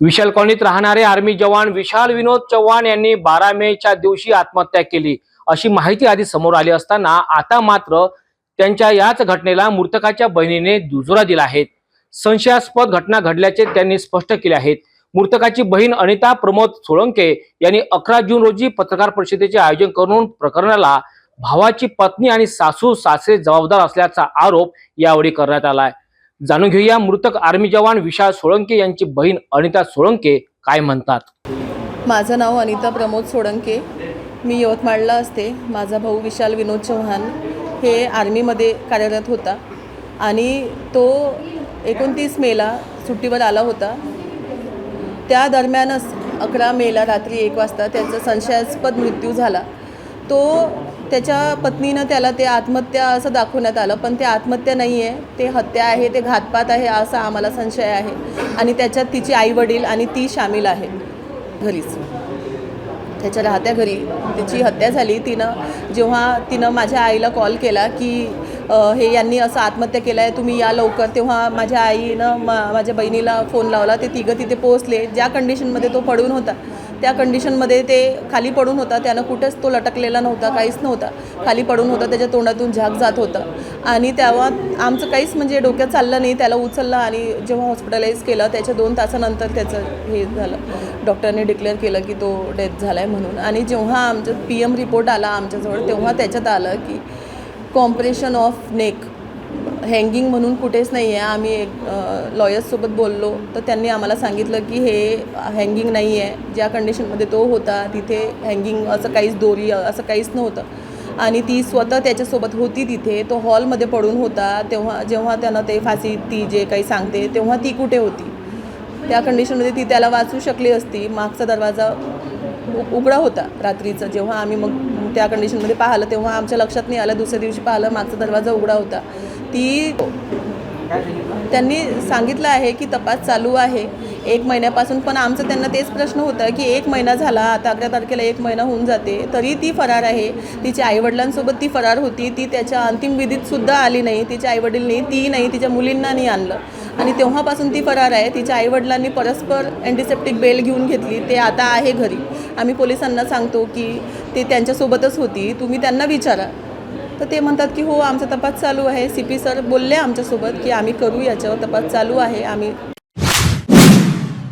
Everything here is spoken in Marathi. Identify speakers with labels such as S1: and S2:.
S1: विशाल कॉलनीत राहणारे आर्मी जवान विशाल विनोद चव्हाण यांनी बारा मेच्या दिवशी आत्महत्या केली. अशी माहिती आधी समोर आली असताना आता मात्र त्यांच्या याच घटनेला मृतकाच्या बहिणीने दुजोरा दिला आहे. संशयास्पद घटना घडल्याचे त्यांनी स्पष्ट केले आहेत मृतकाची बहीण अनिता प्रमोद सोळंके यांनी अकरा जून रोजी पत्रकार परिषदेचे आयोजन करून प्रकरणाला भावाची पत्नी आणि सासू सासरे जबाबदार असल्याचा आरोप यावेळी करण्यात आलाय. जाणून घेऊया मृतक आर्मी जवान विशाल सोळंके यांची बहीण अनिता सोळंके काय म्हणतात?
S2: माझं नाव अनिता प्रमोद सोळंके. मी यवतमाळला असते. माझा भाऊ विशाल विनोद चव्हाण हे आर्मीमध्ये कार्यरत होता. आणि तो एकोणतीस मेला सुट्टीवर आला होता. त्या दरम्यानच अकरा मेला रात्री एक वाजता त्याचा संशयास्पद मृत्यू झाला. तो त्याच्या पत्नीनं त्याला ते आत्महत्या असं दाखवण्यात आलं पण ते आत्महत्या नाही आहे ते हत्या आहे ते घातपात आहे असा आम्हाला संशय आहे. आणि त्याच्यात तिची आईवडील आणि ती सामील आहे घरीच. त्याच्या राहत्या घरी तिची हत्या झाली. तिनं जेव्हा तिनं माझ्या आईला कॉल केला की हे यांनी असं आत्महत्या केलं आहे तुम्ही या लवकर. तेव्हा माझ्या आईनं मा माझ्या बहिणीला फोन लावला. ते तिघं तिथे पोहोचले. ज्या कंडिशनमध्ये तो पडून होता त्या कंडिशनमध्ये ते खाली पडून होता. त्यानं कुठेच तो लटकलेला नव्हता काहीच नव्हता. खाली पडून होता त्याच्या तोंडातून झाक जात होतं. आणि तेव्हा आमचं काहीच म्हणजे डोक्यात चाललं नाही. त्याला उचललं आणि जेव्हा हॉस्पिटलाइज केलं त्याच्या दोन तासानंतर त्याचं हे झालं. डॉक्टरने डिक्लेअर केलं की तो डेथ झाला आहे म्हणून. आणि जेव्हा आमचं पी एम रिपोर्ट आला आमच्याजवळ तेव्हा त्याच्यात आलं की कॉम्प्रेशन ऑफ नेक हँगिंग म्हणून कुठेच नाही आहे आम्ही एक लॉयर्ससोबत बोललो. तर त्यांनी आम्हाला सांगितलं की हे हँगिंग नाही आहे ज्या कंडिशनमध्ये तो होता तिथे हँगिंग असं काहीच दोरी असं काहीच नव्हतं. आणि ती स्वतः त्याच्यासोबत होती तिथे. तो हॉलमध्ये पडून होता. तेव्हा जेव्हा त्यानं ते फाशी ती जे काही सांगते तेव्हा ती कुठे होती? त्या कंडिशनमध्ये ती त्याला वाचू शकली असती. मागचा दरवाजा उ- उघडा होता रात्रीचं. जेव्हा आम्ही मग त्या कंडिशनमध्ये पाहिलं तेव्हा आमच्या लक्षात नाही आलं. दुसऱ्या दिवशी पाहिलं मागचा दरवाजा उघडा होता. ती त्यांनी सांगितलं आहे की तपास चालू आहे. एक महिन्यापासून पण आमचं त्यांना तेच प्रश्न होता की एक महिना झाला आता अकरा तारखेला एक महिना होऊन जाते तरी ती फरार आहे. तिच्या आईवडिलांसोबत ती फरार होती ती त्याच्या अंतिम विधीतसुद्धा आली नाही तिच्या आईवडीलनी ती नाही तिच्या मुलींना नाही आणलं. आणि तेव्हापासून ती फरार आहे तिच्या आईवडिलांनी परस्पर अँटीसेप्टिक बेल घेऊन घेतली ते आता आहे घरी. आम्ही पोलिसांना सांगतो की ते त्यांच्यासोबतच होती तुम्ही त्यांना विचारा. तर ते म्हणतात की हो आमचा तपास चालू आहे. सी पी सर बोलले आमच्यासोबत की आम्ही करू याच्यावर तपास चालू आहे. आम्ही